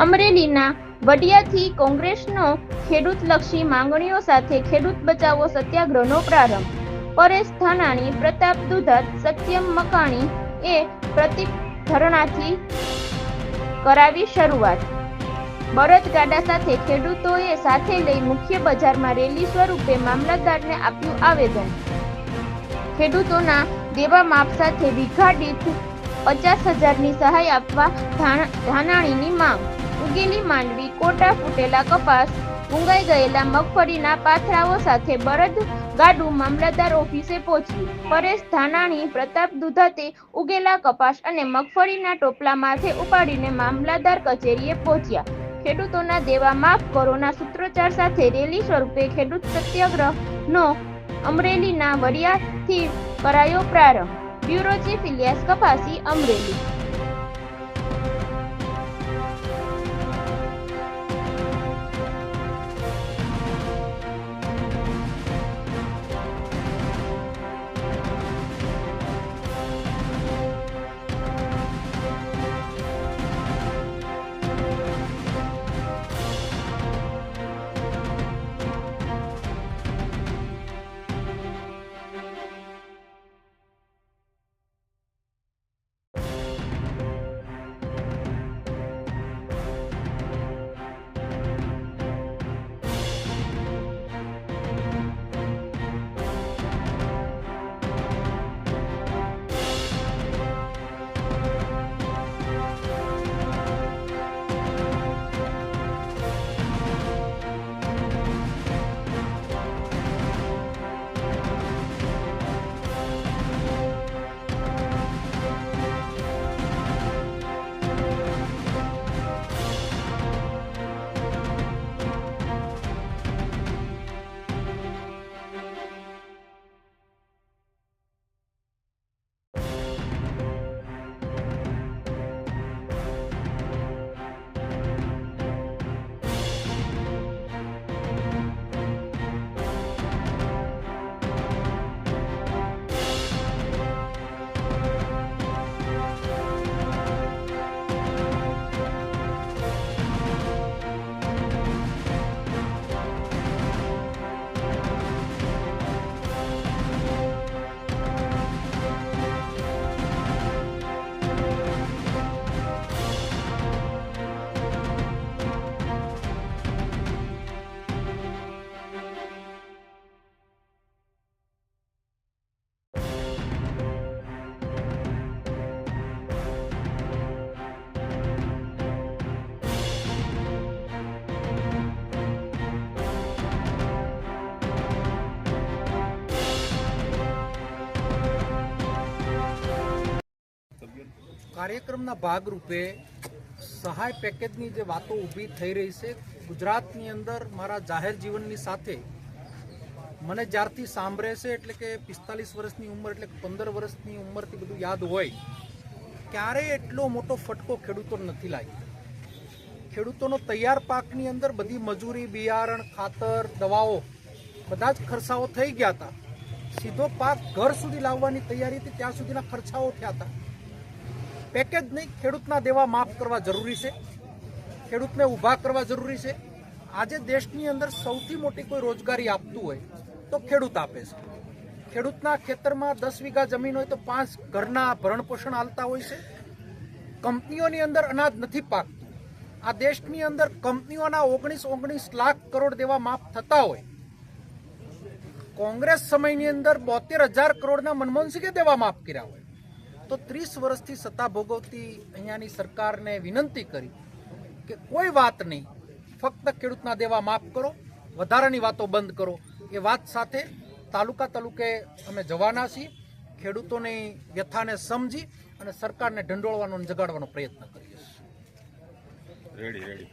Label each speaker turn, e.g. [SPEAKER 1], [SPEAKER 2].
[SPEAKER 1] અમરેલીના વડિયાથી કોંગ્રેસનો ખેડૂતલક્ષી માંગણીઓ સાથે ખેડૂત બચાવો સત્યાગ્રહનો પ્રારંભ. પરેશ ધાનાણી, પ્રતાપ દુધત, સત્યમ મકાણી એ પ્રતિક ધરણાથી કરાવી શરૂઆત. બળદગાડા સાથે ખેડૂતોએ સાથે લઈ મુખ્ય બજારમાં રેલી સ્વરૂપે મામલતદારને આપ્યું આવેદન. ખેડૂતોના દેવા માપ સાથે વીઘા પચાસ હજારની સહાય આપવા ધાનાણીની માંગ. ઉગેલી માંડવી, કોટા ફૂટેલા કપાસ, ઊંઘાઈ ગયેલા મગફળીના પાથરાઓ સાથે બળદ ગાડું મામલતદાર ઓફિસે પહોંચ્યું પરેશ ધાનાણી, પ્રતાપ દુધાતે ઉગેલા કપાસ અને મગફળીના ટોપલા માથે ઉપાડીને મામલતદાર કચેરીએ પહોંચ્યા. ખેડૂતોના દેવા માફ કરોના સૂત્રોચ્ચાર સાથે રેલી સ્વરૂપે ખેડૂત સત્યાગ્રહનો અમરેલીના વડિયાથી કરાયો પ્રારંભ. Bureau chief Ilyas Kapasi, Amreli.
[SPEAKER 2] કાર્યક્રમના ભાગરૂપે સહાય પેકેજની જે વાતો ઊભી થઈ રહી છે, ગુજરાતની અંદર મારા જાહેર જીવનની સાથે મને જ્યારથી સાંભળે છે, એટલે કે પિસ્તાલીસ વર્ષની ઉંમર, એટલે પંદર વર્ષની ઉંમરથી બધું યાદ હોય, ક્યારેય એટલો મોટો ફટકો ખેડૂતો નથી લાગ્યો. ખેડૂતોનો તૈયાર પાકની અંદર બધી મજૂરી, બિયારણ, ખાતર, દવાઓ બધા જ ખર્ચાઓ થઈ ગયા હતા. સીધો પાક ઘર સુધી લાવવાની તૈયારી હતી, ત્યાં સુધીના ખર્ચાઓ થયા હતા. પેકેજ નહીં, ખેડૂતના દેવા માફ કરવા જરૂરી છે. ખેડૂતને ઊભા કરવા જરૂરી છે. આજે દેશની અંદર સૌથી મોટી કોઈ રોજગારી આપતું હોય તો ખેડૂત આપે છે. ખેડૂતના ખેતરમાં દસ વીઘા જમીન હોય તો પાંચ ઘરના ભરણ પોષણ હાલતા હોય છે. કંપનીઓની અંદર અનાજ નથી પાકતું. આ દેશની અંદર કંપનીઓના ઓગણીસ ઓગણીસ લાખ કરોડ દેવા માફ થતા હોય. કોંગ્રેસ સમયની અંદર બોતેર હજાર કરોડના મનમોહનસિંહે દેવા માફ કર્યા હોય. તો ત્રીસ વર્ષથી સત્તા ભોગવતી અહીંયાની સરકારને વિનંતી કરી કે કોઈ વાત નહીં, ફક્ત ખેડૂતના દેવા માફ કરો, વધારાની વાતો બંધ કરો. એ વાત સાથે તાલુકા તાલુકે અમે જવાના છીએ, ખેડૂતોની વ્યથાને સમજી અને સરકારને ઢંડોળવાનો જગાડવાનો પ્રયત્ન કરીએ છીએ.
[SPEAKER 3] Ready ready